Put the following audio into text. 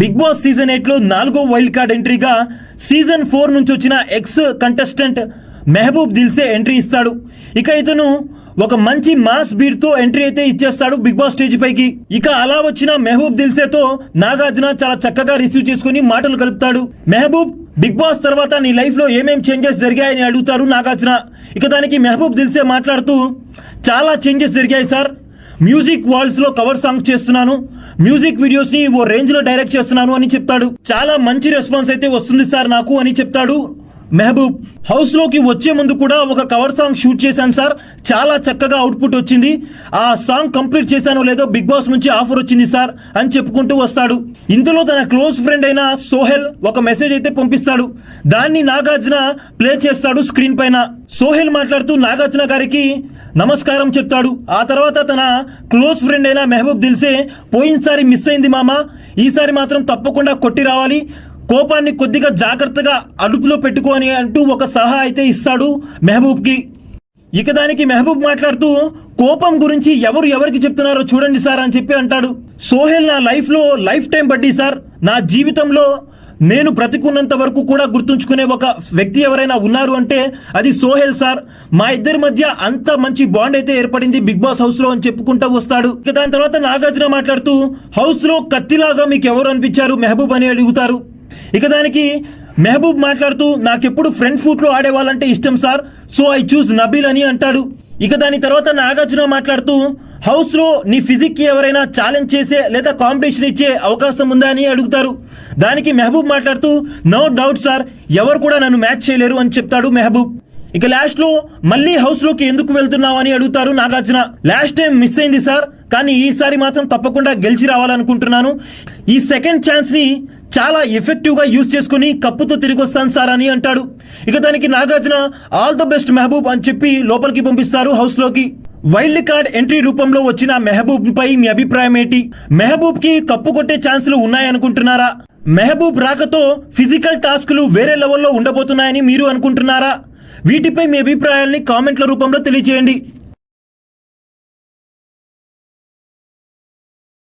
Big boss season ఎయిట్లో నాలుగో wild card ఎంట్రీగా సీజన్ ఫోర్ నుంచి వచ్చిన ex contestant Mehboob Dilse entry ఇస్తాడు. ఇక ఇతను ఒక మంచి మాస్ బీట్తో ఎంట్రీ అయితే ఇచ్చేస్తాడు బిగ్ బాస్ స్టేజ్ పైకి. ఇక అలా వచ్చిన మెహబూబ్ దిల్సేతో నాగార్జున చాలా చక్కగా రిసీవ్ చేసుకుని మాటలు కలుపుతాడు. మెహబూబ్ బిగ్ బాస్ తర్వాత నీ లైఫ్లో ఏమేం చేంజెస్ జరిగాయని అడుగుతారు నాగార్జున. ఇక దానికి మెహబూబ్ దిల్సే మాట్లాడుతూ చాలా చేంజెస్ జరిగాయి సార్. మ్యూజిక్ వాల్స్లో కవర్ సాంగ్ చేస్తున్నాను. మ్యూజిక్ వీడియోస్ని ఓ రేంజ్లో డైరెక్ట్ చేస్తున్నాను అని చెప్తాడు. చాలా మంచి రెస్పాన్స్ అయితే వస్తుంది సార్ నాకు అని చెప్తాడు మెహబూబ్. హౌస్లోకి వచ్చే ముందు కూడా ఒక కవర్ సాంగ్ షూట్ చేశాను సార్. చాలా చక్కగా అవుట్పుట్ వచ్చింది. ఆ సాంగ్ కంప్లీట్ చేశానో లేదో బిగ్ బాస్ నుంచి ఆఫర్ వచ్చింది సార్ అని చెప్పుకుంటూ వస్తాడు. ఇందులో తన క్లోజ్ ఫ్రెండ్ అయిన సోహెల్ ఒక మెసేజ్ అయితే పంపిస్తాడు. దాన్ని నాగార్జున ప్లే చేస్తాడు స్క్రీన్ పైన. సోహెల్ మాట్లాడుతూ నాగార్జున గారికి నమస్కారం చెప్తాడు. ఆ తర్వాత తన క్లోజ్ ఫ్రెండ్ అయిన మెహబూబ్ దిల్సే పోయినసారి మిస్ అయింది మామ. ఈసారి మాత్రం తప్పకుండా కొట్టి రావాలి. కోపాన్ని కొద్దిగా జాగ్రత్తగా అదుపులో పెట్టుకొని అంటూ ఒక సలహా అయితే ఇస్తాడు మెహబూబ్కి. ఇక దానికి మెహబూబ్ మాట్లాడుతూ కోపం గురించి ఎవరు ఎవరికి చెప్తున్నారో చూడండి సార్ అని చెప్పి అంటాడు. సోహెల్ నా లైఫ్లో లైఫ్ టైం బడ్డీ సార్. నా జీవితంలో నేను బ్రతికున్నంత వరకు కూడా గుర్తుంచుకునే ఒక వ్యక్తి ఎవరైనా ఉన్నారు అంటే అది సోహెల్ సార్. మా ఇద్దరి మధ్య అంత మంచి బాండ్ అయితే ఏర్పడింది బిగ్ బాస్ హౌస్లో అని చెప్పుకుంటూ వస్తాడు. ఇక దాని తర్వాత నాగార్జున మాట్లాడుతూ హౌస్లో కత్తిలాగా మీకు ఎవరు అనిపించారు? మెహబూబ్ అని అడుగుతారు. ఇక దానికి మెహబూబ్ మాట్లాడుతూ నాకెప్పుడు ఫ్రంట్ ఫుట్లో ఆడేవాళ్ళంటే ఇష్టం sir. So I choose Nabeel అని అంటాడు. ఇక దాని తర్వాత నాగార్జున మాట్లాడుతూ హౌస్లో నీ ఫిజిక్కి ఎవరైనా ఛాలెంజ్ చేసే లేదా కాంపిటీషన్ ఇచ్చే అవకాశం ఉందా అని అడుగుతారు. దానికి మెహబూబ్ మాట్లాడుతూ నో డౌట్ సార్ ఎవరు కూడా నన్ను మ్యాచ్ చేయలేరు అని చెప్తాడు మెహబూబ్. ఇక లాస్ట్లో మళ్ళీ హౌస్లోకి ఎందుకు వెళ్తున్నావు అని అడుగుతారు నాగార్జున. లాస్ట్ టైం మిస్ అయింది సార్ కానీ ఈసారి మాత్రం తప్పకుండా గెలిచి రావాలనుకుంటున్నాను. ఈ సెకండ్ ఛాన్స్ని చాలా ఎఫెక్టివ్గా యూజ్ చేసుకుని కప్పుతో తిరిగి వస్తాను సార్ అని అంటాడు. ఇక దానికి Nagarjuna all the best Mehboob అని చెప్పి లోపలికి పంపిస్తారు హౌస్లోకి. వైల్డ్ కార్డ్ ఎంట్రీ రూపంలో వచ్చిన మెహబూబ్ పై మీ అభిప్రాయం ఏంటి? మెహబూబ్కి కప్పు కొట్టే ఛాన్సులు ఉన్నాయనుకుంటున్నారా? మెహబూబ్ రాకతో ఫిజికల్ టాస్క్లు వేరే లెవెల్లో ఉండబోతున్నాయని మీరు అనుకుంటున్నారా? వీటిపై మీ అభిప్రాయాల్ని కామెంట్ల రూపంలో తెలియజేయండి